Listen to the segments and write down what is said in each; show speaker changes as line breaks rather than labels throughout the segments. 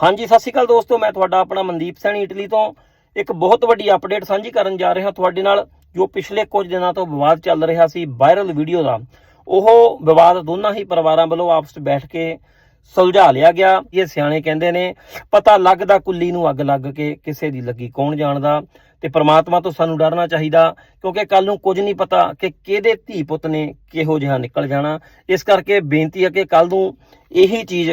ਹਾਂਜੀ, ਸਤਿ ਸ਼੍ਰੀ ਅਕਾਲ ਦੋਸਤੋ, ਮੈਂ ਤੁਹਾਡਾ ਆਪਣਾ ਮਨਦੀਪ ਸੈਣੀ, ਇਟਲੀ ਤੋਂ। ਇੱਕ ਬਹੁਤ ਵੱਡੀ ਅਪਡੇਟ ਸਾਂਝੀ ਕਰਨ ਜਾ ਰਿਹਾ, ਤੁਹਾਡੇ ਨਾਲ, ਜੋ ਪਿਛਲੇ ਕੁਝ ਦਿਨਾਂ ਤੋਂ ਵਿਵਾਦ ਚੱਲ ਰਿਹਾ ਸੀ ਵਾਇਰਲ ਵੀਡੀਓ ਦਾ। ਉਹ ਵਿਵਾਦ ਦੋਨਾਂ ਹੀ ਪਰਿਵਾਰਾਂ ਵੱਲੋਂ ਆਪਸ ਵਿੱਚ ਬੈਠ ਕੇ ਸੁਲਝਾ ਲਿਆ ਗਿਆ। ਇਹ ਸਿਆਣੇ ਕਹਿੰਦੇ ਨੇ, ਪਤਾ ਲੱਗਦਾ ਕੁੱਲੀ ਨੂੰ ਅੱਗ ਲੱਗ ਕੇ ਕਿਸੇ ਦੀ ਲੱਗੀ ਕੌਣ ਜਾਣਦਾ, ਤੇ ਪ੍ਰਮਾਤਮਾ ਤੋਂ ਸਾਨੂੰ ਡਰਨਾ ਚਾਹੀਦਾ, ਕਿਉਂਕਿ ਕੱਲ ਨੂੰ ਕੁਝ ਨਹੀਂ ਪਤਾ ਕਿ ਕਿਹਦੇ ਧੀ ਪੁੱਤ ਨੇ ਕਿਹੋ ਜਿਹਾ ਨਿਕਲ ਜਾਣਾ। ਇਸ ਕਰਕੇ ਬੇਨਤੀ ਹੈ ਕਿ ਕੱਲ ਨੂੰ ਇਹੀ ਚੀਜ਼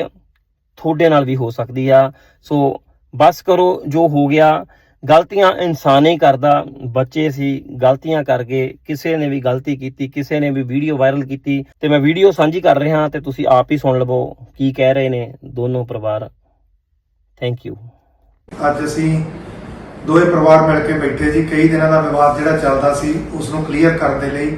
ਤੁਹਾਡੇ ਨਾਲ ਵੀ ਹੋ ਸਕਦੀ ਆ। ਸੋ ਬਸ ਕਰੋ, ਜੋ ਹੋ ਗਿਆ, ਗਲਤੀਆਂ ਇਨਸਾਨ ਹੀ ਕਰਦਾ। ਬੱਚੇ ਸੀ, ਗਲਤੀਆਂ ਕਰ ਗਏ ਕਿਸੇ ਨੇ ਵੀ ਗਲਤੀ ਕੀਤੀ, ਕਿਸੇ ਨੇ ਵੀ ਵੀਡੀਓ ਵਾਇਰਲ ਕੀਤੀ। ਤੇ ਮੈਂ ਵੀਡੀਓ ਸਾਂਝੀ ਕਰ ਰਿਹਾ ਤੇ ਤੁਸੀਂ ਆਪ ਹੀ ਸੁਣ ਲਵੋ ਕੀ ਕਹਿ ਰਹੇ ਨੇ ਦੋਨੋਂ ਪਰਿਵਾਰ। ਥੈਂਕ ਯੂ
ਅੱਜ ਅਸੀਂ ਦੋਵੇਂ ਪਰਿਵਾਰ ਮਿਲ ਕੇ ਬੈਠੇ ਜੀ। ਕਈ ਦਿਨਾਂ ਦਾ ਵਿਵਾਦ ਜਿਹੜਾ ਚੱਲਦਾ ਸੀ ਉਸ ਨੂੰ ਕਲੀਅਰ ਕਰਨ ਦੇ ਲਈ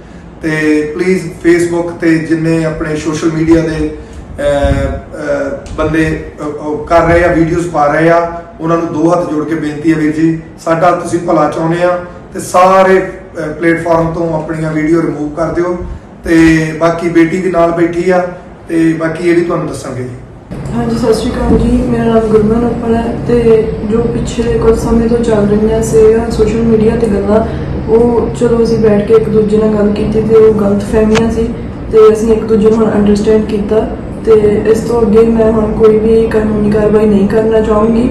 ਤੇ ਪਲੀਜ਼ ਫੇਸਬੁੱਕ ਤੇ ਜਿੰਨੇ ਆਪਣੇ ਸੋਸ਼ਲ ਮੀਡੀਆ ਦੇ ਬੰਦੇ ਕਰ ਰਹੇ ਆ ਵੀਡੀਓਜ਼ ਪਾ ਰਹੇ ਆ, ਉਹਨਾਂ ਨੂੰ ਦੋ ਹੱਥ ਜੋੜ ਕੇ ਬੇਨਤੀ ਹੈ ਵੀਰ ਜੀ, ਸਾਡਾ ਤੁਸੀਂ ਭਲਾ ਚਾਹੁੰਦੇ ਆ ਤੇ ਸਾਰੇ ਪਲੇਟਫਾਰਮ ਤੋਂ ਆਪਣੀਆਂ ਵੀਡੀਓ ਰਿਮੂਵ ਕਰ ਦਿਓ ਤੇ ਬਾਕੀ ਬੇਟੀ ਵੀ ਨਾਲ ਬੈਠੀ ਆ ਤੇ ਬਾਕੀ ਇਹ ਵੀ ਤੁਹਾਨੂੰ ਦੱਸਾਂਗੇ ਜੀ।
ਹਾਂਜੀ, ਸਤਿ ਸ਼੍ਰੀ ਅਕਾਲ ਜੀ, ਮੇਰਾ ਨਾਮ ਗੁਰਮਨ ਉੱਪਲ ਹੈ ਤੇ ਜੋ ਪਿਛਲੇ ਕੁਝ ਸਮੇਂ ਤੋਂ ਚੱਲ ਰਹੀਆਂ ਸੀ ਸੋਸ਼ਲ ਮੀਡੀਆ ਤੇ ਗੱਲਾਂ ਉਹ ਚਲੋ ਅਸੀਂ ਬੈਠ ਕੇ ਇੱਕ ਦੂਜੇ ਨਾਲ ਗੱਲ ਕੀਤੀ ਤੇ ਉਹ ਗਲਤ ਫਹਿਮੀਆਂ ਸੀ ਤੇ ਅਸੀਂ ਇੱਕ ਦੂਜੇ ਨੂੰ ਹੁਣ ਅੰਡਰਸਟੈਂਡ ਕੀਤਾ ਤੇ ਇਸ ਤੋਂ ਅੱਗੇ ਮੈਂ ਹੁਣ ਕੋਈ ਵੀ ਕਾਨੂੰਨੀ ਕਾਰਵਾਈ ਨਹੀਂ ਕਰਨਾ ਚਾਹੂੰਗੀ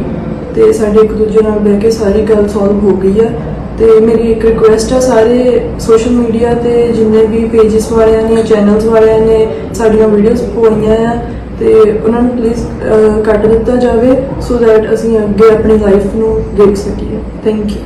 ਤੇ ਸਾਡੇ ਇੱਕ ਦੂਜੇ ਨਾਲ ਬਹਿ ਕੇ ਸਾਰੀ ਗੱਲ ਸੋਲਵ ਹੋ ਗਈ ਹੈ ਤੇ ਮੇਰੀ ਇੱਕ ਰਿਕੁਐਸਟ ਹੈ ਸਾਰੇ ਸੋਸ਼ਲ ਮੀਡੀਆ ਤੇ ਜਿੰਨੇ ਵੀ ਪੇजेस ਵਾਲਿਆਂ ਨੇ ਚੈਨਲਸ ਵਾਲਿਆਂ ਨੇ ਸਾਡੀਆਂ ਵੀਡੀਓਜ਼ ਪਾਉਣੀਆਂ ਆ ਤੇ ਉਹਨਾਂ ਨੂੰ ਪਲੀਜ਼ ਕੱਟ ਦਿੱਤਾ ਜਾਵੇ ਸੋ ਦੈਟ ਅਸੀਂ ਅੱਗੇ ਆਪਣੀ ਲਾਈਫ ਨੂੰ ਦੇਖ ਸਕੀਏ। Thank you